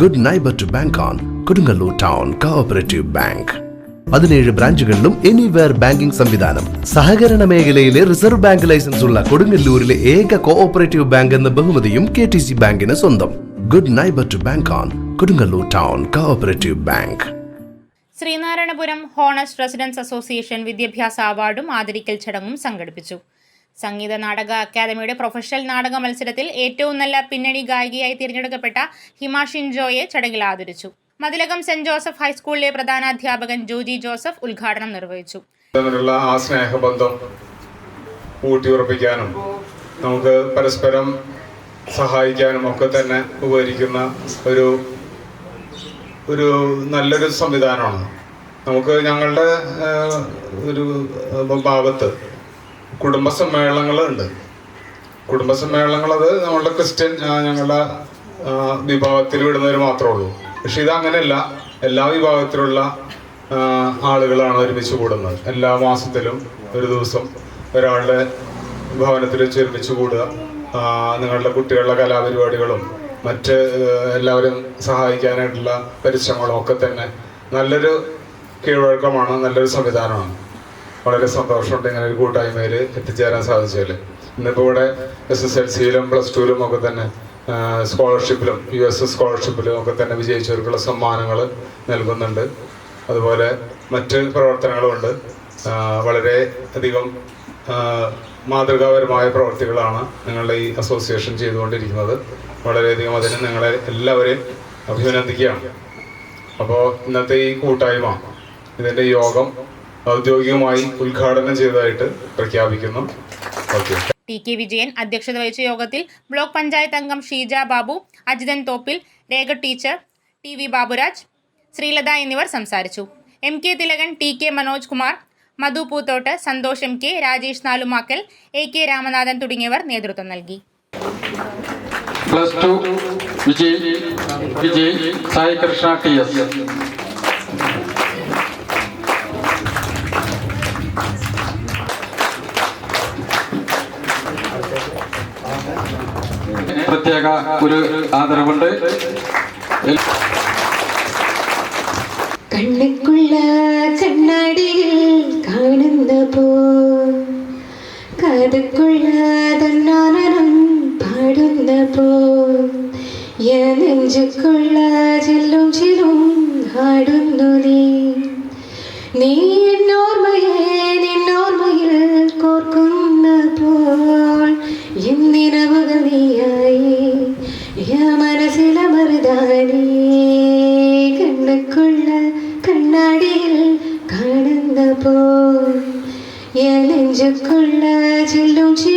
Good neighbour to bank on Kodungallur town cooperative bank പതിനേഴ് ബ്രാഞ്ചുകളിലും anywhere banking സംവിധാനം. സഹകരണ മേഖലയിലെ റിസർവ് ബാങ്ക് ലൈസൻസ് ഉള്ള കൊടുങ്ങല്ലൂരിലെ ഏക കോഓപ്പറേറ്റീവ് ബാങ്ക് എന്ന ബഹുമതിയും കെ ടി സി ബാങ്കിന് സ്വന്തം. Good neighbour to bank on Kodungallur town cooperative bank Sreenarayanapuram honest residents association വിദ്യാഭ്യാസ അവാർഡും ആദരിക്കൽ ചടങ്ങും സംഘടിപ്പിച്ചു. സംഗീത നാടക അക്കാദമിയുടെ പ്രൊഫഷണൽ നാടക മത്സരത്തിൽ ഏറ്റവും നല്ല പിന്നണി ഗായികയായി തിരഞ്ഞെടുക്കപ്പെട്ട ഹിമാഷിൻ ജോയെ ചടങ്ങിൽ ആദരിച്ചു. മതിലകം സെന്റ് ജോസഫ് ഹൈസ്കൂളിലെ പ്രധാനാധ്യാപകൻ ജോജി ജോസഫ് ഉദ്ഘാടനം നിർവഹിച്ചു. ആ സ്നേഹബന്ധം ഊട്ടിയുറപ്പിക്കാനും നമുക്ക് പരസ്പരം സഹായിക്കാനും ഒക്കെ തന്നെ ഉപകരിക്കുന്ന ഒരു ഒരു നല്ലൊരു സംവിധാനമാണ്. നമുക്ക് ഞങ്ങളുടെ ഒരു ഭാഗത്ത് കുടുംബ സമ്മേളനങ്ങളുണ്ട് കുടുംബ നമ്മളുടെ ക്രിസ്ത്യൻ ഞങ്ങളുടെ വിഭാഗത്തിൽ വിടുന്നവർ മാത്രമേ ഉള്ളൂ. പക്ഷെ ഇതങ്ങനെയല്ല. എല്ലാ വിഭാഗത്തിലുള്ള ആളുകളാണ് ഒരുമിച്ച് കൂടുന്നത്. എല്ലാ മാസത്തിലും ഒരു ദിവസം ഒരാളുടെ ഭവനത്തിൽ വെച്ച് ഒരുമിച്ച് കൂടുക. നിങ്ങളുടെ കുട്ടികളുടെ കലാപരിപാടികളും മറ്റ് എല്ലാവരും സഹായിക്കാനായിട്ടുള്ള പരിശ്രമങ്ങളും ഒക്കെ തന്നെ നല്ലൊരു കീഴ്വഴക്കമാണ് നല്ലൊരു സംവിധാനമാണ്. വളരെ സന്തോഷമുണ്ട് ഇങ്ങനെ ഒരു കൂട്ടായ്മയിൽ എത്തിച്ചേരാൻ സാധിച്ചതിൽ. ഇന്നിപ്പോൾ ഇവിടെ എസ് എസ് എൽ സിയിലും പ്ലസ് ടുവിലും ഒക്കെ തന്നെ സ്കോളർഷിപ്പിലും യു എസ് എസ് സ്കോളർഷിപ്പിലും ഒക്കെ തന്നെ വിജയിച്ചവർക്കുള്ള സമ്മാനങ്ങൾ നൽകുന്നുണ്ട്. അതുപോലെ മറ്റ് പ്രവർത്തനങ്ങളുമുണ്ട് വളരെ അധികം മാതൃകാപരമായ പ്രവർത്തികളാണ് നിങ്ങളുടെ ഈ അസോസിയേഷൻ ചെയ്തുകൊണ്ടിരിക്കുന്നത്. വളരെയധികം അതിന് നിങ്ങളെ എല്ലാവരെയും അഭിനന്ദിക്കുകയാണ്. അപ്പോൾ ഇന്നത്തെ ഈ കൂട്ടായ്മ ഇതിന്റെ യോഗം ഔദ്യോഗികമായി ഉദ്ഘാടനം ചെയ്തതായിട്ട് പ്രഖ്യാപിക്കുന്നു. ഓക്കെ. ടി കെ വിജയൻ അധ്യക്ഷത വഹിച്ച യോഗത്തിൽ ബ്ലോക്ക് പഞ്ചായത്ത് അംഗം Sheeja Babu Ajithan Thoppil Rekha teacher T V Baburaj Sreelatha എന്നിവർ സംസാരിച്ചു. M K Thilakan T K Manoj Kumar Madhu Poothottu Santhosh M K Rajesh Nalumakkal A K Ramanathan തുടങ്ങിയവർ നേതൃത്വം നൽകി. Plus two Vijay Vijay Sai Krishna T S. പ്രത്യേക ഒരു ആദരവുണ്ട്. കണ്ണുക്കുള്ള കണ്ണാടിയിൽ കാണുന്ന പോ. കാതുക്കുള്ള തന്നാനനം പാടുന്ന പോ. നെഞ്ചുക്കുള്ള ചെല്ലും യാ മനസ്സിലമറുതാനേ കണ്ണുക്കുള്ള കണ്ണാടിയിൽ പോ ചി